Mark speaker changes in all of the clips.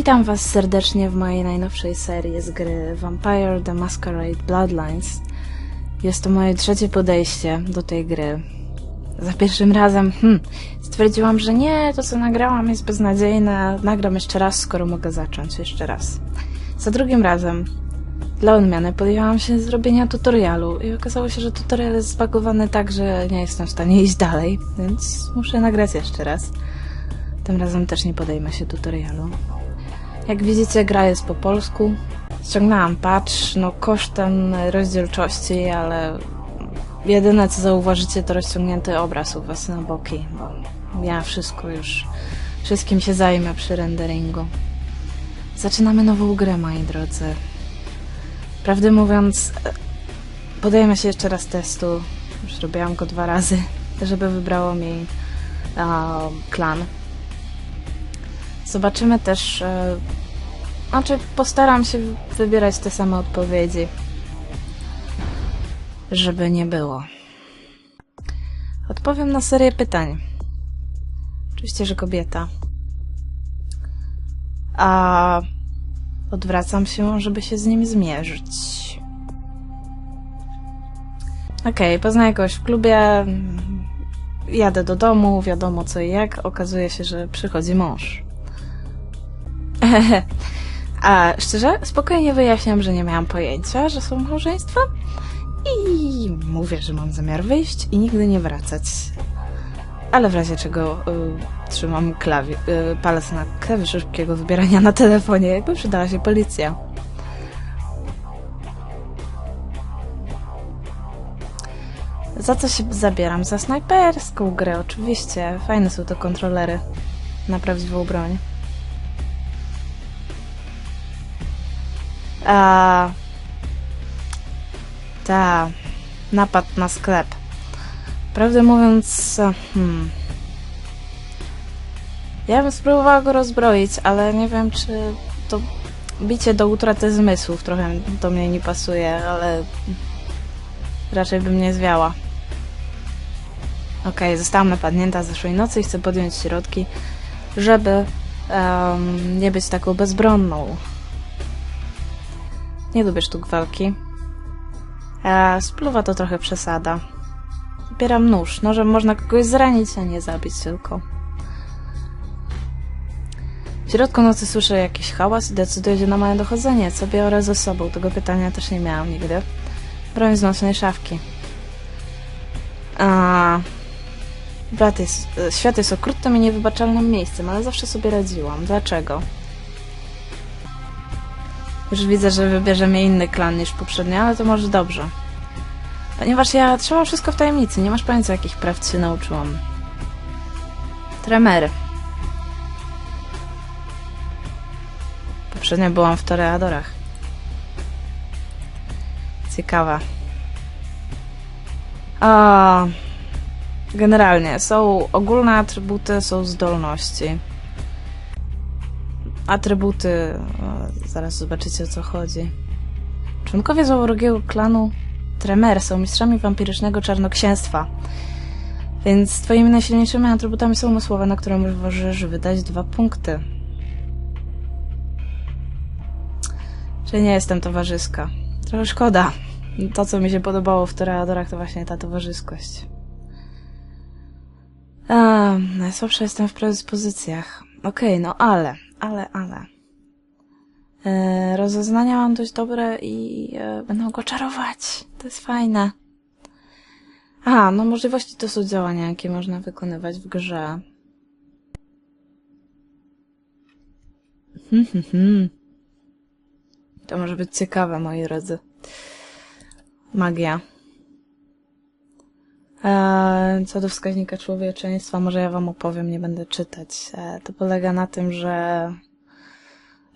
Speaker 1: Witam Was serdecznie w mojej najnowszej serii z gry Vampire The Masquerade Bloodlines. Jest to moje trzecie podejście do tej gry. Za pierwszym razem hmm, stwierdziłam, że nie, to co nagrałam jest beznadziejne, nagram jeszcze raz, skoro mogę zacząć jeszcze raz. Za drugim razem, dla odmiany, podjęłam się zrobienia tutorialu i okazało się, że tutorial jest zbagowany tak, że nie jestem w stanie iść dalej, więc muszę nagrać jeszcze raz. Tym razem też nie podejmę się tutorialu. Jak widzicie, gra jest po polsku. Ściągnęłam patch, no kosztem rozdzielczości, ale jedyne co zauważycie to rozciągnięty obraz u was na boki, bo ja wszystko już, wszystkim się zajmę przy renderingu. Zaczynamy nową grę, moi drodzy. Prawdę mówiąc, podejmę się jeszcze raz testu. Już robiłam go dwa razy, żeby wybrało mi a, klan. Zobaczymy też. E, znaczy, postaram się wybierać te same odpowiedzi. Żeby nie było. Odpowiem na serię pytań. Oczywiście, że kobieta. A odwracam się, żeby się z nim zmierzyć. Okej, okay, poznaję kogoś w klubie. Jadę do domu, wiadomo co i jak. Okazuje się, że przychodzi mąż. A szczerze, spokojnie wyjaśniam, że nie miałam pojęcia, że są małżeństwa i mówię, że mam zamiar wyjść i nigdy nie wracać. Ale w razie czego y, trzymam klawi- y, palec na klawiszy szybkiego wybierania na telefonie, jakby przydała się policja. Za co się zabieram? Za snajperską grę, oczywiście. Fajne są te kontrolery na prawdziwą broń. A, ta, napad na sklep. Prawdę mówiąc, hmm, ja bym spróbowała go rozbroić, ale nie wiem, czy to bicie do utraty zmysłów trochę do mnie nie pasuje, ale raczej bym nie zwiała. Okej, okay, zostałam napadnięta zeszłej nocy i chcę podjąć środki, żeby um, nie być taką bezbronną. Nie lubię sztuk walki. A spluwa to trochę przesada. Zbieram nóż. Nożem można kogoś zranić, a nie zabić tylko. W środku nocy słyszę jakiś hałas i decyduję się na moje dochodzenie. Co biorę ze sobą? Tego pytania też nie miałam nigdy. Broń z nocnej szafki. A... jest, świat jest okrutnym i niewybaczalnym miejscem, ale zawsze sobie radziłam. Dlaczego? Już widzę, że wybierze mnie inny klan niż poprzednio, ale to może dobrze. Ponieważ ja trzymam wszystko w tajemnicy, nie masz pojęcia jakich praw się nauczyłam. Tremery. Poprzednio byłam w toreadorach. Ciekawa. A, generalnie są ogólne atrybuty, są zdolności. Atrybuty. O, zaraz zobaczycie o co chodzi. Członkowie złowrogiego klanu Tremer są mistrzami wampirycznego czarnoksięstwa. Więc twoimi najsilniejszymi atrybutami są umysłowe, na które możesz wydać dwa punkty. Czyli nie jestem towarzyska. Trochę szkoda. To, co mi się podobało w Toreadorach, to właśnie ta towarzyskość. A, najsłabsza jestem w predyspozycjach. Okej, okay, no ale ale, ale. E, rozeznania mam dość dobre i e, będą go czarować. To jest fajne. A, no możliwości to są działania, jakie można wykonywać w grze. Hmm, hmm, hmm. To może być ciekawe, moi drodzy. Magia. E, co do wskaźnika człowieczeństwa, może ja wam opowiem, nie będę czytać. E, to polega na tym, że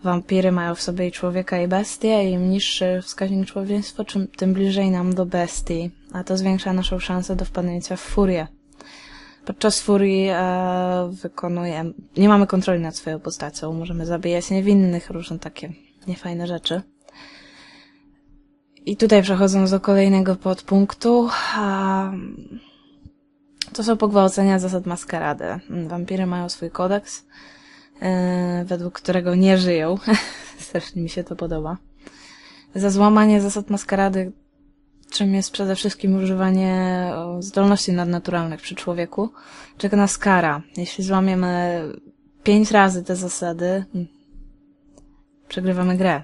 Speaker 1: wampiry mają w sobie i człowieka i bestię im niższy wskaźnik człowieczeństwa, tym bliżej nam do bestii, a to zwiększa naszą szansę do wpadnięcia w furię. Podczas furii e, wykonuje... Nie mamy kontroli nad swoją postacią, możemy zabijać niewinnych, różne takie niefajne rzeczy. I tutaj przechodząc do kolejnego podpunktu, to są pogwałcenia zasad maskarady. Wampiry mają swój kodeks, e, według którego nie żyją. Strasznie mi się to podoba. Za złamanie zasad maskarady, czym jest przede wszystkim używanie zdolności nadnaturalnych przy człowieku, czeka nas kara. Jeśli złamiemy pięć razy te zasady, mm, przegrywamy grę.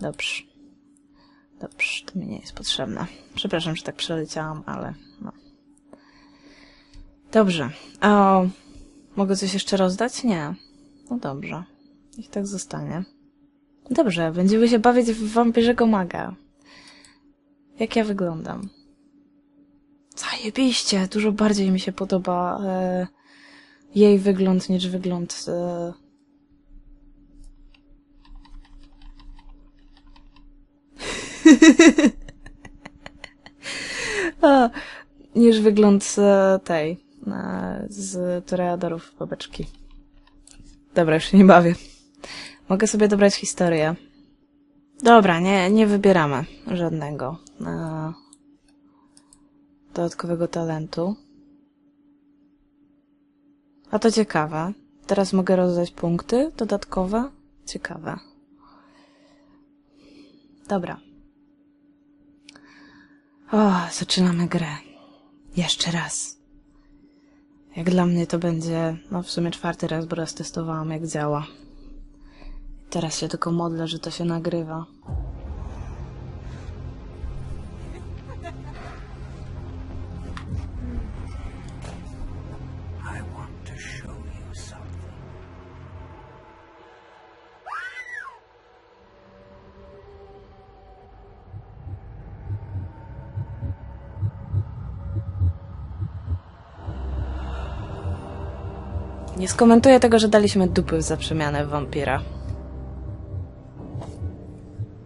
Speaker 1: Dobrze. Dobrze, to mi nie jest potrzebne. Przepraszam, że tak przeleciałam, ale no. Dobrze. O, mogę coś jeszcze rozdać? Nie. No dobrze. Niech tak zostanie. Dobrze, będziemy się bawić w wampierzego maga. Jak ja wyglądam? Zajebiście! Dużo bardziej mi się podoba e, jej wygląd niż wygląd e, Niż wygląd e, tej e, z toreadorów babeczki. Dobra, już się nie bawię. Mogę sobie dobrać historię. Dobra, nie, nie wybieramy żadnego e, dodatkowego talentu. A to ciekawe. Teraz mogę rozdać punkty dodatkowe. Ciekawe. Dobra. O, zaczynamy grę. Jeszcze raz. Jak dla mnie to będzie, no w sumie czwarty raz, bo raz testowałam jak działa. Teraz się tylko modlę, że to się nagrywa. Skomentuję tego, że daliśmy dupy za przemianę w wampira.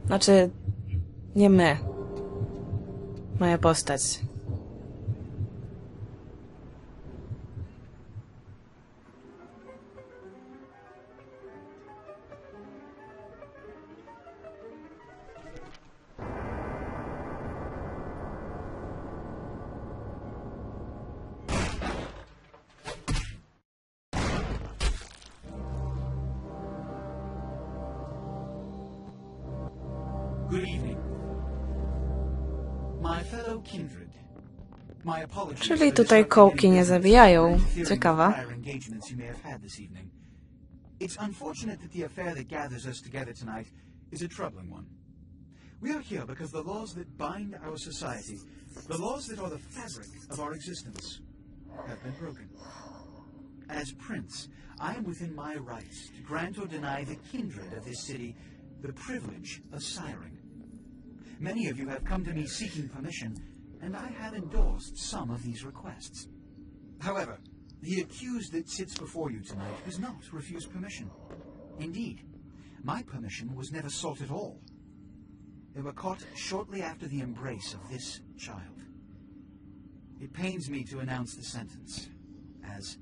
Speaker 1: Znaczy, nie my. Moja postać.
Speaker 2: Good evening. My fellow kindred. My apologies
Speaker 1: Czyli tutaj kołki nie zabijają.
Speaker 2: and interfering with
Speaker 1: Ciekawe.
Speaker 2: prior engagements you may have had this evening. It's unfortunate that the affair that gathers us together tonight is a troubling one. We are here because the laws that bind our society, the laws that are the fabric of our existence, have been broken. As prince, I am within my rights to grant or deny the kindred of this city the privilege of siring. Many of you have come to me seeking permission, and I have endorsed some of these requests. However, the accused that sits before you tonight has not refused permission. Indeed, my permission was never sought at all. They were caught shortly after the embrace of this child. It pains me to announce the sentence, as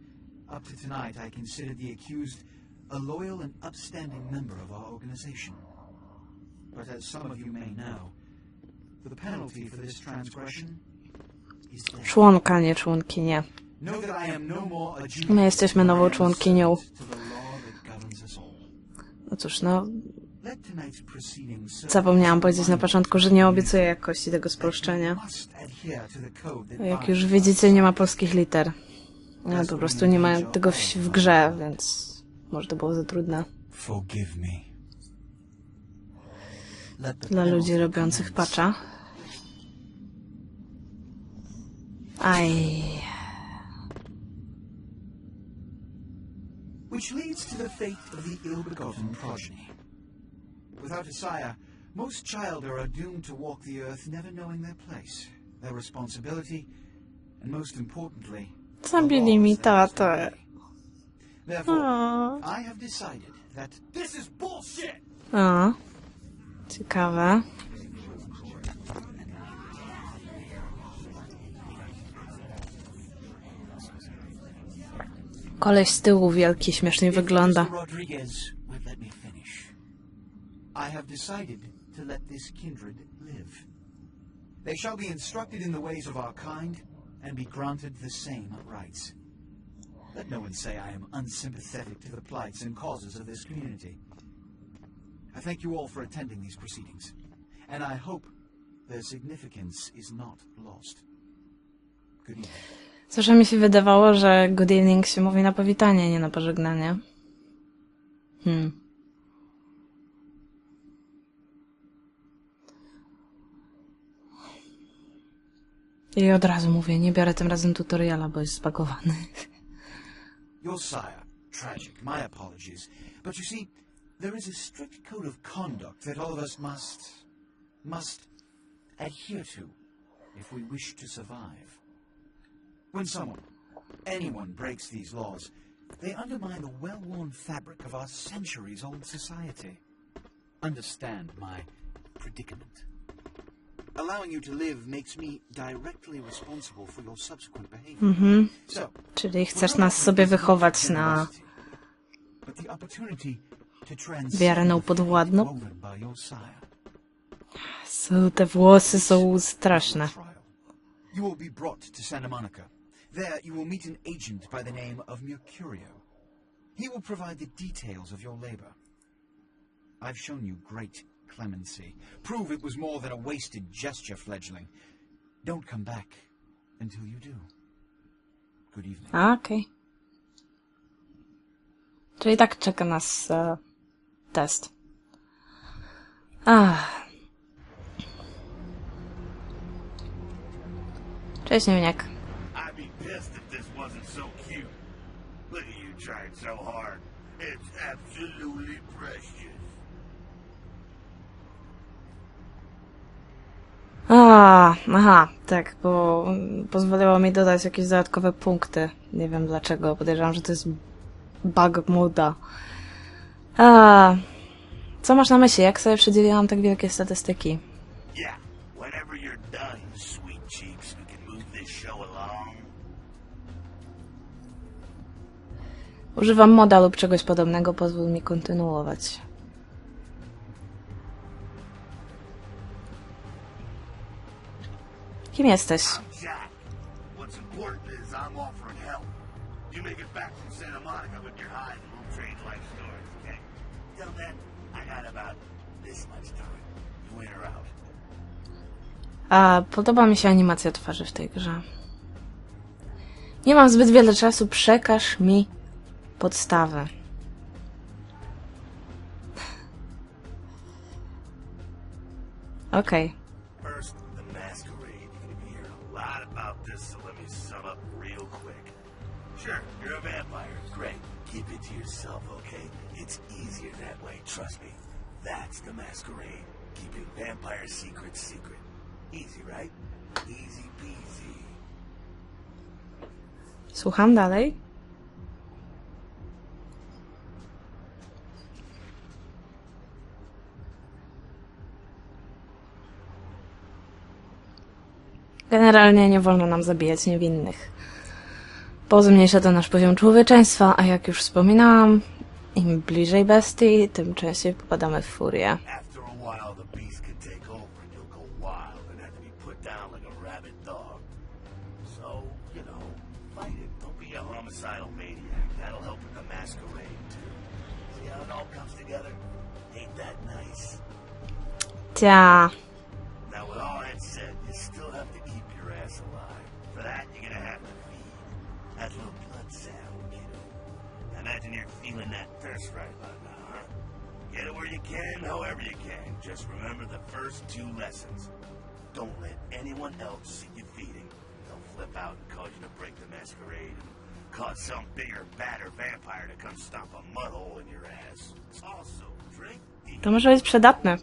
Speaker 2: up to tonight I considered the accused a loyal and upstanding member of our organization. But as some of you may know,
Speaker 1: Członka, nie członkinie.
Speaker 2: No
Speaker 1: My jesteśmy nową członkinią. No cóż, no, zapomniałam powiedzieć na początku, że nie obiecuję jakości tego spolszczenia. Jak już widzicie, nie ma polskich liter. No, po prostu nie ma tego w, w grze, więc może to było za trudne. Dla ludzi robiących
Speaker 2: commence.
Speaker 1: Patcha. Uh, Aj.
Speaker 2: which leads to the fate of the ill-begotten progeny. Without a sire, most children are doomed to walk the earth never knowing their place, their responsibility, and most importantly, the
Speaker 1: Zabili mi
Speaker 2: laws that must
Speaker 1: tatę.
Speaker 2: obey. Therefore,
Speaker 1: O,
Speaker 2: I have decided that this is bullshit!
Speaker 1: o. Ciekawe. Koleś z tyłu wielki, śmiesznie wygląda.
Speaker 2: Mr. Rodriguez would let me finish. I have decided to let this kindred live. They shall be instructed in the ways of our kind and be granted the same rights. Let no one say I am unsympathetic to the plights and causes of this community. I thank you all for attending these proceedings, and I hope their significance is not lost. Good evening.
Speaker 1: Zawsze mi się wydawało, że good evening się mówi na powitanie, nie na pożegnanie. Hmm. I od razu mówię, nie biorę tym razem tutoriala, bo jest zbagowany.
Speaker 2: Your sire, tragic, my apologies. But you see, there is a strict code of conduct that all of us must. must adhere to if we wish to survive. When someone, anyone, breaks these laws, they undermine the well worn fabric of our centuries old society. Understand my predicament. Allowing you to live makes me directly responsible for your subsequent behavior. Mm-hmm. So,
Speaker 1: Czyli chcesz nas sobie wychować na
Speaker 2: But the opportunity to transcend
Speaker 1: Wiarę podwładną?
Speaker 2: fate woven by your sire.
Speaker 1: Są- Te włosy są straszne.
Speaker 2: You will be brought to Santa Monica. There you will meet an agent by the name of Mercurio. He will provide the details of your labor. I've shown you great clemency. Prove it was more than a wasted gesture, fledgling. Don't come back until you do. Good evening.
Speaker 1: Ah, a, okej. Czyli tak czeka nas e, test. Ach. Cześć, Niuniek.
Speaker 3: Trying so hard. It's absolutely precious.
Speaker 1: A, aha, tak, bo pozwoliło mi dodać jakieś dodatkowe punkty. Nie wiem dlaczego, podejrzewam, że to jest bug moda. A, co masz na myśli? Jak sobie przedzieliłam tak wielkie statystyki?
Speaker 3: Yeah,
Speaker 1: Używam moda lub czegoś podobnego, pozwól mi kontynuować. Kim jesteś? A podoba mi się animacja twarzy w tej grze. Nie mam zbyt wiele czasu, przekaż mi podstawę. Okej.
Speaker 3: First, the masquerade. You're gonna be hearing a lot about this, so let me sum up real quick. Sure, you're a vampire. Great. Keep it to yourself, okay? It's easier that way, trust me. That's the masquerade. Keeping vampire secrets secret. Easy, right? Easy peasy.
Speaker 1: Słucham dalej. Generalnie nie wolno nam zabijać niewinnych. Bo zmniejsza to nasz poziom człowieczeństwa, a jak już wspominałam, im bliżej bestii, tym częściej popadamy w furię.
Speaker 3: After blood sound, kiddo. I imagine you're feeling that thirst right about now, huh? Get it where you can, however you can. Just remember the first two lessons. Don't let anyone else see you feeding. They'll flip out and cause you to break the masquerade and cause some bigger, badder vampire to come stomp a mud hole in your ass. Also, drink, eat,
Speaker 1: To może być przydatne.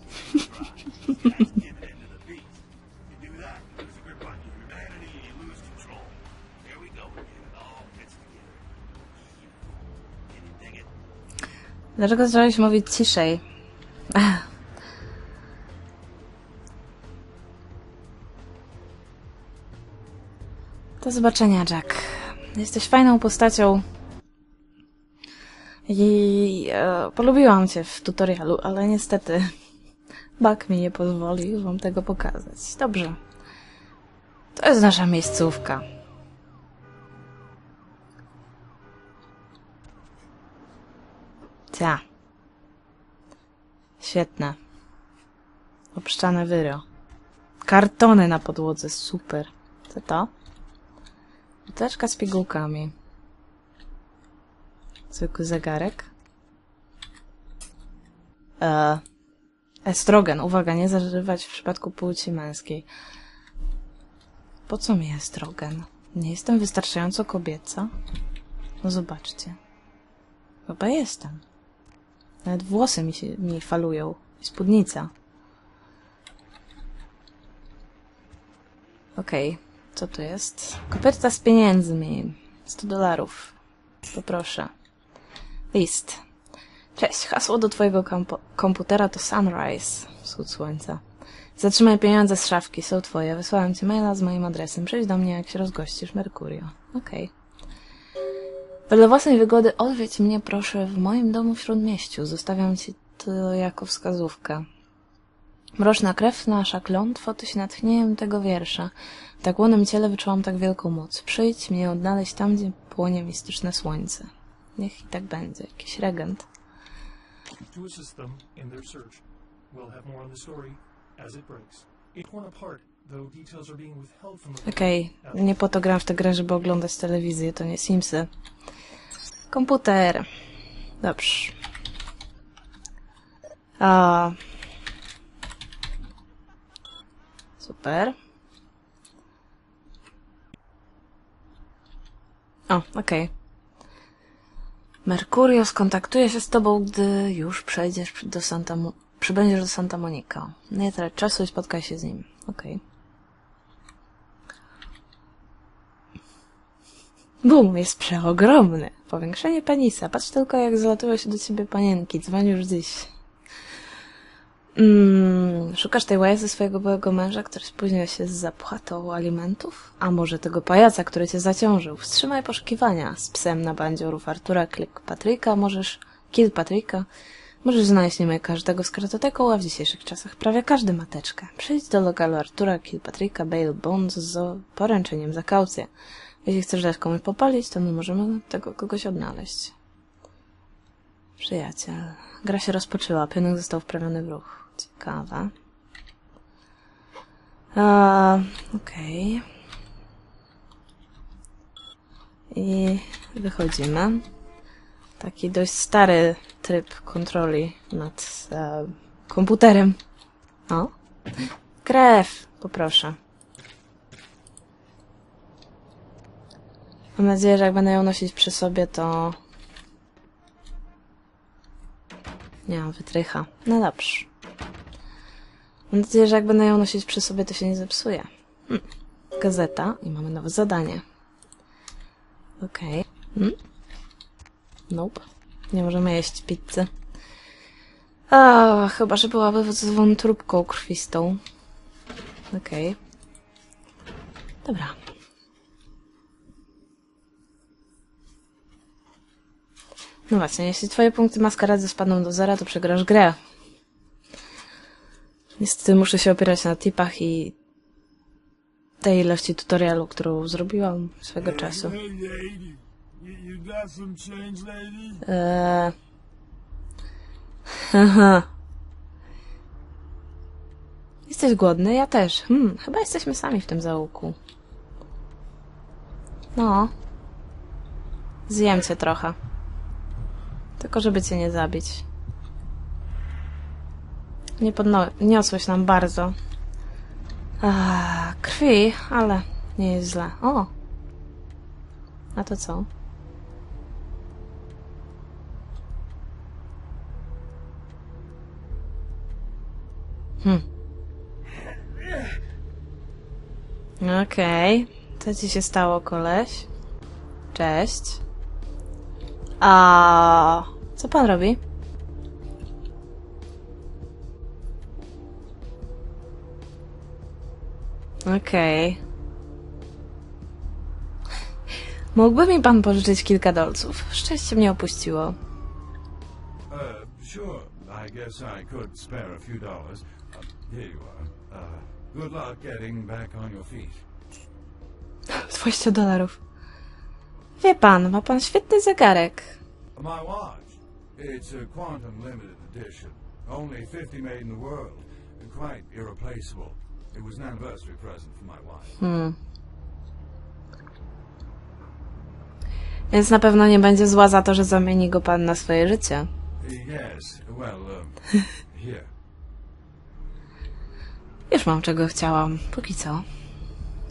Speaker 1: Dlaczego zacząłeś mówić ciszej? Ach. Do zobaczenia, Jack. Jesteś fajną postacią. I e, polubiłam cię w tutorialu, ale niestety bug mi nie pozwolił wam tego pokazać. Dobrze. To jest nasza miejscówka. Ta. Świetne. Obszczane wyro. Kartony na podłodze, super. Co to? Buteleczka z pigułkami. Zwykły zegarek. E, estrogen. Uwaga, nie zażywać w przypadku płci męskiej. Po co mi estrogen? Nie jestem wystarczająco kobieca? No zobaczcie. Chyba jestem. Nawet włosy mi się mi falują. Spódnica. Okej, co to jest? Koperta z pieniędzmi. 100 dolarów. Poproszę. List. Cześć, hasło do twojego komputera to Sunrise. Wschód słońca. Zatrzymaj pieniądze z szafki, są twoje. Wysłałem ci maila z moim adresem. Przyjdź do mnie, jak się rozgościsz. Merkurio. Okej. Wedle własnej wygody odwiedź mnie proszę w moim domu w Śródmieściu. Zostawiam ci to jako wskazówkę. Mroczna krew nasza klątwo, to się natchnieniem tego wiersza. W tak łonym ciele wyczułam tak wielką moc. Przyjdź mnie odnaleźć tam, gdzie płonie mistyczne słońce. Niech i tak będzie. Jakiś regent.
Speaker 4: To assist them in their search, we'll have more on the story as it breaks. Torn apart,
Speaker 1: Okej, nie po to gram w tę grę, żeby oglądać telewizję, to nie Simsy. Komputer. Dobrze. A. Super. O, okej. Merkurio skontaktuje się z tobą, gdy już przejdziesz do Santa Mo- przybędziesz do Santa Monica. Nie trać czasu i spotkaj się z nim. Okej. Bum, jest przeogromny. Powiększenie penisa. Patrz tylko, jak zlatują się do ciebie panienki. Dzwoń już dziś. Mm, szukasz tej łajzy swojego byłego męża, który spóźnił się z zapłatą alimentów? A może tego pajaca, który cię zaciążył? Wstrzymaj poszukiwania. Z psem na bandziorów Artura Kilpatryka możesz... Kilpatryka Możesz znaleźć niemal każdego z kartoteką, a w dzisiejszych czasach prawie każdy ma teczkę. Przyjdź do lokalu Artura Kilpatryka Bale Bonds z poręczeniem za kaucję. Jeśli chcesz dać komuś popalić, to my możemy tego kogoś odnaleźć. Przyjaciel. Gra się rozpoczęła. Pionek został wprawiony w ruch. Ciekawe. A, Okej. I wychodzimy. Taki dość stary tryb kontroli nad e, komputerem. O. Krew, poproszę. Mam nadzieję, że jak będę ją nosić przy sobie, to... Nie wytrycha. No dobrze. Mam nadzieję, że jak będę ją nosić przy sobie, to się nie zepsuje. Hm. Gazeta i mamy nowe zadanie. Okej. Hmm? Nope. Nie możemy jeść pizzy. A, chyba, że byłaby z wątróbką krwistą. Okej. Dobra. No właśnie, jeśli twoje punkty maskarady spadną do zera, to przegrasz grę. Niestety muszę się opierać na tipach i tej ilości tutorialu, którą zrobiłam swego czasu. Eee. Haha. Jesteś głodny? Ja też. Hmm, chyba jesteśmy sami w tym załuku. No. Zjem cię trochę. Tylko żeby cię nie zabić. Nie podniosłeś nam bardzo. Ah, krwi, ale nie jest źle. O! A to co? Hmm. Okej. Co ci się stało, koleś? Cześć. A co pan robi? Okej. Mógłby mi pan pożyczyć kilka dolców? Szczęście mnie opuściło.
Speaker 5: Uh, sure. I guess I could spare a few dollars. Uh, here you are. Uh, good luck getting back on your feet.
Speaker 1: 20 dolarów. Wie pan, ma pan świetny zegarek.
Speaker 5: My watch. It's a quantum limited edition. Only 50 made in the world. Quite irreplaceable. It was an anniversary present for my wife.
Speaker 1: Hmm. Więc na pewno nie będzie zła za to, że zamieni go pan na swoje życie.
Speaker 5: Yes, well, um, here.
Speaker 1: Już mam czego chciałam. Póki co.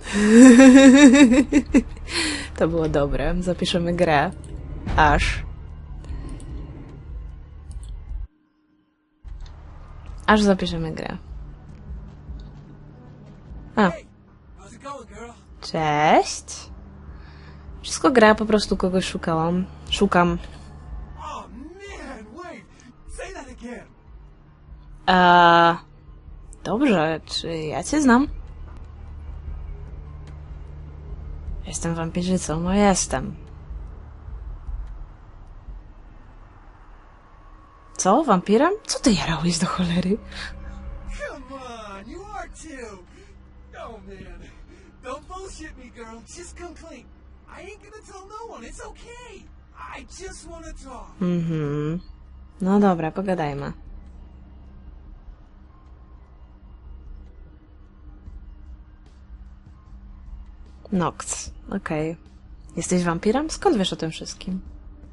Speaker 1: to było dobre. Zapiszemy grę. Aż. Aż zapiszemy grę. A. Cześć. Wszystko gra, po prostu kogoś szukałam. Szukam. Eee, dobrze, czy ja cię znam? Jestem wampirzycą, no jestem. Co? Wampirem? Co ty jarałeś do cholery?
Speaker 6: Come on, you are too. Oh man, don't bullshit me, girl. Just come clean. I ain't gonna tell no one. It's okay. I just wanna talk.
Speaker 1: Mhm. No dobra, pogadajmy. Nox, okej. Jesteś wampirem? Skąd wiesz o tym wszystkim?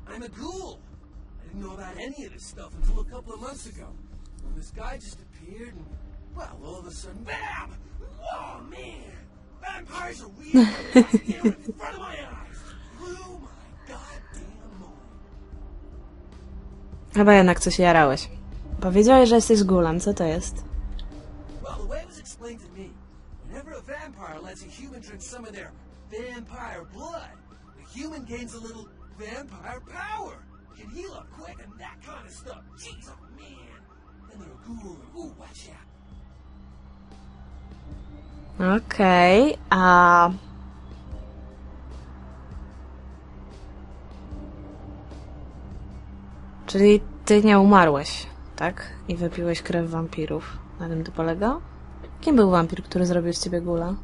Speaker 6: I'm a ghoul. I didn't know about any of this stuff until a couple of months ago. When this guy just appeared and, well, all of a sudden, BAM! Oh man! Vampires are you know, in front of my eyes! Blew my goddamn mind.
Speaker 1: Chyba jednak coś jarałeś. Powiedziałeś, że jesteś gulem. Co to jest?
Speaker 6: Vampire lets a human drink some of their vampire blood, the human gains a little vampire power, can heal up quick and that kind of stuff. Jeez, oh man. Then ghoul. Ooh, watch out.
Speaker 1: Okej, a... Czyli ty nie umarłeś, tak? I wypiłeś krew wampirów. Na tym to polega? Kim był wampir, który zrobił z ciebie gula?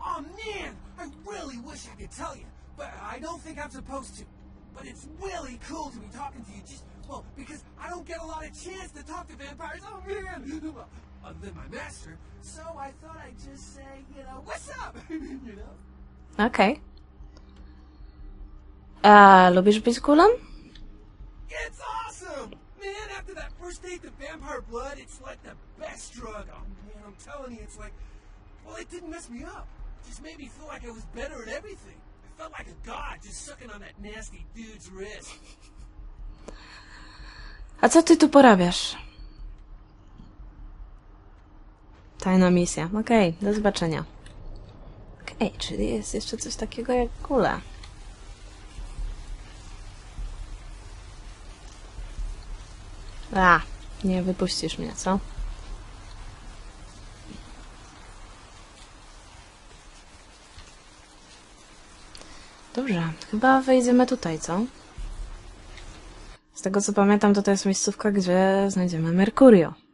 Speaker 6: Oh man, I really wish I could tell you, but I don't think I'm supposed to. But it's really cool to be talking to you just, well, because I don't get a lot of chance to talk to vampires. Oh man! Well, Other than my master, so I thought I'd just say, you know, what's up? you know?
Speaker 1: Okej. A lubisz być gulem?
Speaker 6: It's awesome! Man, after that first date to vampire blood, it's like the best drug. Oh man, I'm telling you, it's like, well, it didn't mess me up. It just made me feel like I was better at everything. I felt like a god just sucking on that nasty dude's wrist.
Speaker 1: A co ty tu porabiasz? Tajna misja. Okej, do zobaczenia. Okej, czyli jest jeszcze coś takiego jak gule. A, nie wypuścisz mnie, co? Dobrze, chyba wejdziemy tutaj, co? Z tego co pamiętam, to to jest miejscówka, gdzie znajdziemy Mercurio.